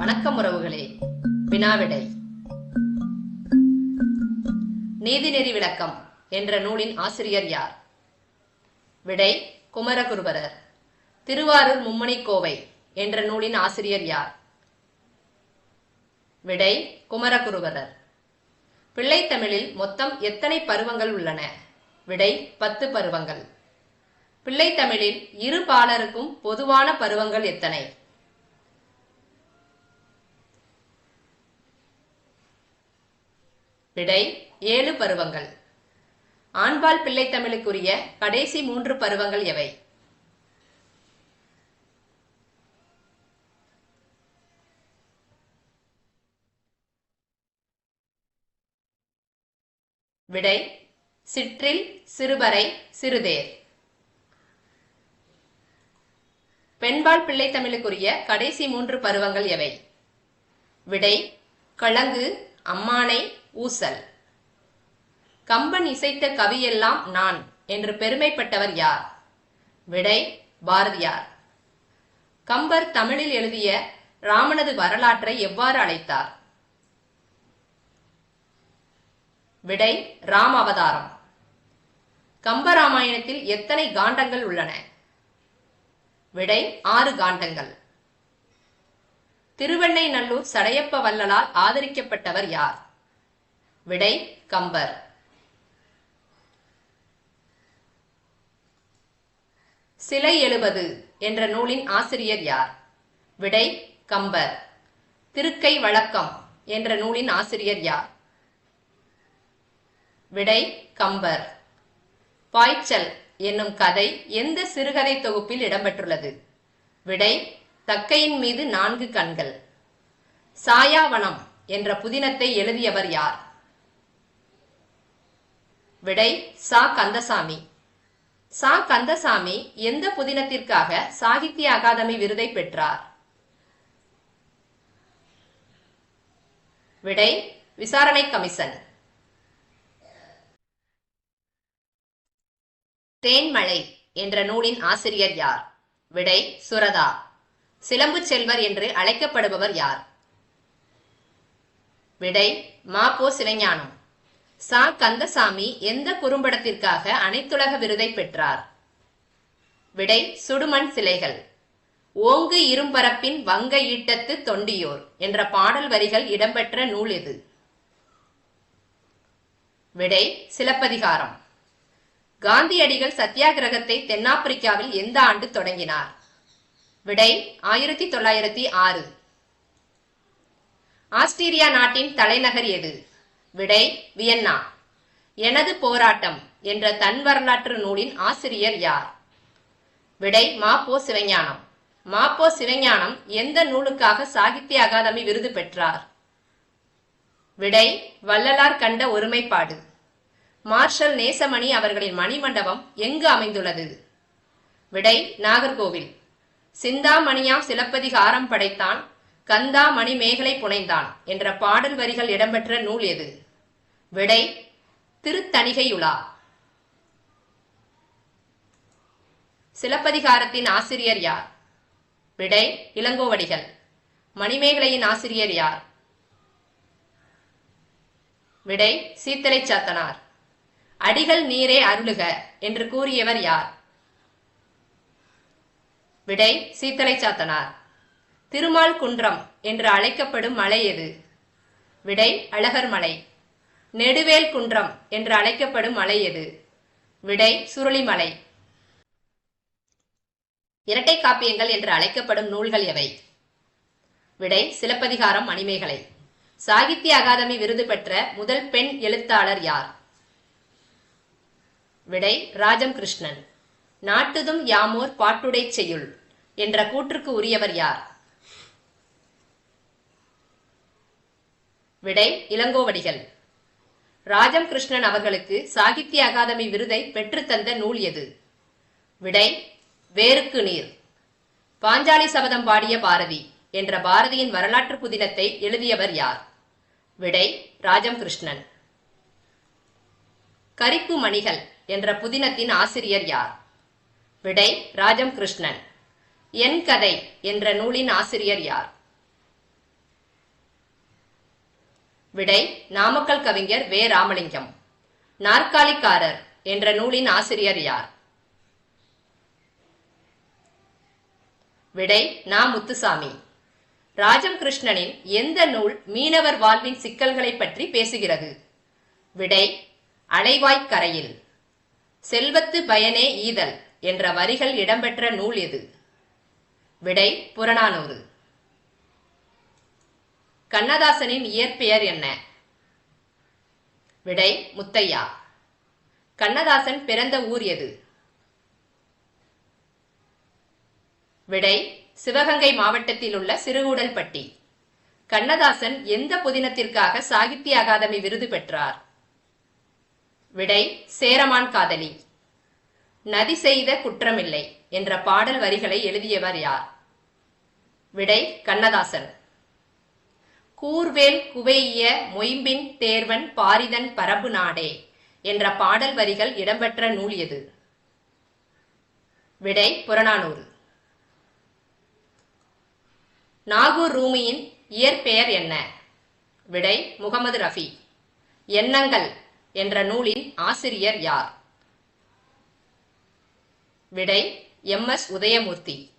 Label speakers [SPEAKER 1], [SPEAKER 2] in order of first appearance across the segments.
[SPEAKER 1] வணக்கம் உறவுகளே. வினாவிடை. நீதிநெறி விளக்கம் என்ற நூலின் ஆசிரியர் யார்? விடை குமரகுருபரர். திருவாரூர் மும்மணி கோவை என்ற நூலின் ஆசிரியர் யார்? விடை குமரகுருபரர். பிள்ளைத்தமிழில் மொத்தம் எத்தனை பருவங்கள் உள்ளன? விடை பத்து பருவங்கள். பிள்ளைத்தமிழில் இரு பாலருக்கும் பொதுவான பருவங்கள் எத்தனை? விடை ஏழு பருவங்கள். ஆண்பால் பிள்ளைத்தமிழுக்குரிய கடைசி மூன்று பருவங்கள் எவை? விடை சிற்றில் சிறுபறை சிறுதேர். பெண்பால் பிள்ளைத்தமிழுக்குரிய கடைசி மூன்று பருவங்கள் எவை? விடை கழங்கு அம்மானை ஊசல். கம்பன் இசைத்த கவியெல்லாம் நான் என்று பெருமைப்பட்டவர் யார்? விடை பாரதியார். கம்பர் தமிழில் எழுதிய ராமனது வரலாற்றை எவ்வாறு அழைத்தார்? விடை ராம அவதாரம். கம்பராமாயணத்தில் எத்தனை காண்டங்கள் உள்ளன? விடை ஆறு காண்டங்கள். திருவெண்ணை நல்லூர் சடையப்ப வள்ளலால் ஆதரிக்கப்பட்டவர் யார்? விடை கம்பர். சிலை எழுபது என்ற நூலின் ஆசிரியர் யார்? விடை கம்பர். திருக்கை வழக்கம் என்ற நூலின் ஆசிரியர் யார்? விடை கம்பர். பாய்ச்சல் என்னும் கதை எந்த சிறுகதை தொகுப்பில் இடம்பெற்றுள்ளது? விடை தக்கையின் மீது நான்கு கண்கள். சாயாவனம் என்ற புதினத்தை எழுதியவர் யார்? விடை சா கந்தசாமி. சா கந்தசாமி எந்த புதினத்திற்காக சாகித்ய அகாதமி விருதை பெற்றார்? விடை விசாரணை கமிஷன். தேன்மழை என்ற நூலின் ஆசிரியர் யார்? விடை சுரதா. சிலம்பு செல்வர் என்று அழைக்கப்படுபவர் யார்? விடை மாப்போ சிவஞானம். சா கந்தசாமி எந்த குறும்படத்திற்காக அனைத்துலக விருதை பெற்றார்? விடை சுடுமண் சிலைகள். ஓங்கு இரும்பரப்பின் வங்க ஈட்டத்து தொண்டியோர் என்ற பாடல் வரிகள் இடம்பெற்ற நூல் எது விடை சிலப்பதிகாரம். காந்தியடிகள் சத்தியாகிரகத்தை தென்னாப்பிரிக்காவில் எந்த ஆண்டு தொடங்கினார்? விடை ஆயிரத்தி தொள்ளாயிரத்தி ஆறு. ஆஸ்திரியா நாட்டின் தலைநகர் எது? விடை வியன்னா. எனது போராட்டம் என்ற தன் வரலாற்று நூலின் ஆசிரியர் யார்? விடை மாப்போ சிவஞானம். மாப்போ சிவஞானம் எந்த நூலுக்காக சாகித்ய அகாதமி விருது பெற்றார்? விடை வள்ளலார் கண்ட ஒருமைப்பாடு. மார்ஷல் நேசமணி அவர்களின் மணிமண்டபம் எங்கு அமைந்துள்ளது? விடை நாகர்கோவில். சிந்தாமணியாம் சிலப்பதிகாரம் படைத்தான் கந்தா மணி மேகலை புனைந்தான் என்ற பாடல் வரிகள் இடம்பெற்ற நூல் எது? விடை திருத்தணிகையுலா. சிலப்பதிகாரத்தின் ஆசிரியர் யார்? விடை இளங்கோவடிகள். மணிமேகலையின் ஆசிரியர் யார்? விடை சீத்தலை சாத்தனார். அடிகள் நீரே அருளுக என்று கூறியவர் யார்? விடை சீத்தலை சாத்தனார். திருமால் குன்றம் என்று அழைக்கப்படும் மலை எது? விடை அழகர் மலை. நெடுவேல் குன்றம் என்று அழைக்கப்படும் மலை எது? விடை சுருளிமலை இரட்டை காப்பியங்கள் என்று அழைக்கப்படும் நூல்கள் எவை? விடை சிலப்பதிகாரம் மணிமேகலை சாகித்ய அகாதமி விருது பெற்ற முதல் பெண் எழுத்தாளர் யார்? விடை ராஜம் கிருஷ்ணன் நாட்டுதும் யாமோர் பாட்டுடை செய்யுள் என்ற கூற்றுக்கு உரியவர் யார்? விடை இளங்கோவடிகள். ராஜம் கிருஷ்ணன் அவர்களுக்கு சாகித்ய அகாதமி விருதை பெற்றுத்தந்த நூல் எது விடை வேருக்கு நீர். பாஞ்சாலி சபதம் பாடிய பாரதி என்ற பாரதியின் வரலாற்று புதினத்தை எழுதியவர் யார்? விடை ராஜம் கிருஷ்ணன் கரிப்பு மணிகள் என்ற புதினத்தின் ஆசிரியர் யார்? விடை ராஜம் கிருஷ்ணன் என் கதை என்ற நூலின் ஆசிரியர் யார்? விடை நாமக்கல் கவிஞர் வே. ராமலிங்கம். நாற்காலிக்காரர் என்ற நூலின் ஆசிரியர் யார்? விடை நா. முத்துசாமி. ராஜம் கிருஷ்ணனின் எந்த நூல் மீனவர் வாழ்வின் சிக்கல்களை பற்றி பேசுகிறது? விடை அலைவாய்க் கரையில் செல்வத்து பயனே ஈதல் என்ற வரிகள் இடம்பெற்ற நூல் எது? விடை புறநானூறு. கண்ணதாசனின் இயற்பெயர் என்ன? விடை முத்தையா. கண்ணதாசன் பிறந்த ஊர் எது? விடை சிவகங்கை மாவட்டத்தில் உள்ள சிறுகூடல்பட்டி. கண்ணதாசன் எந்த புதினத்திற்காக சாகித்ய அகாதமி விருது பெற்றார்? விடை சேரமான் காதலி. நதி செய்த குற்றமில்லை என்ற பாடல் வரிகளை எழுதியவர் யார்? விடை கண்ணதாசன். கூர்வேல் குவைய மொயம்பின் தேர்வன் பாரிதன் பரபு நாடே என்ற பாடல் வரிகள் இடம்பெற்ற நூல் எது? விடை புறநானூறு. நாகூர் ரூமியின் இயற்பெயர் என்ன? விடை முகமது ரஃபி. எண்ணங்கள் என்ற நூலின் ஆசிரியர் யார்? விடை எம். எஸ். உதயமூர்த்தி.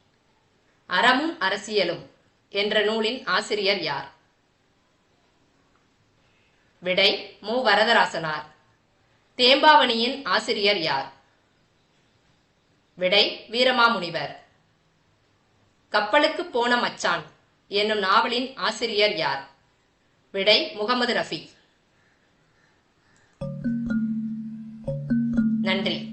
[SPEAKER 1] அறமும் அரசியலும் என்ற நூலின் ஆசிரியர் யார்? விடை மு. வரதராசனார். தேம்பாவணியின் ஆசிரியர் யார்? விடை வீரமாமுனிவர். கப்பலுக்கு போன மச்சான் என்னும் நாவலின் ஆசிரியர் யார்? விடை முகமது ரஃபி. நன்றி.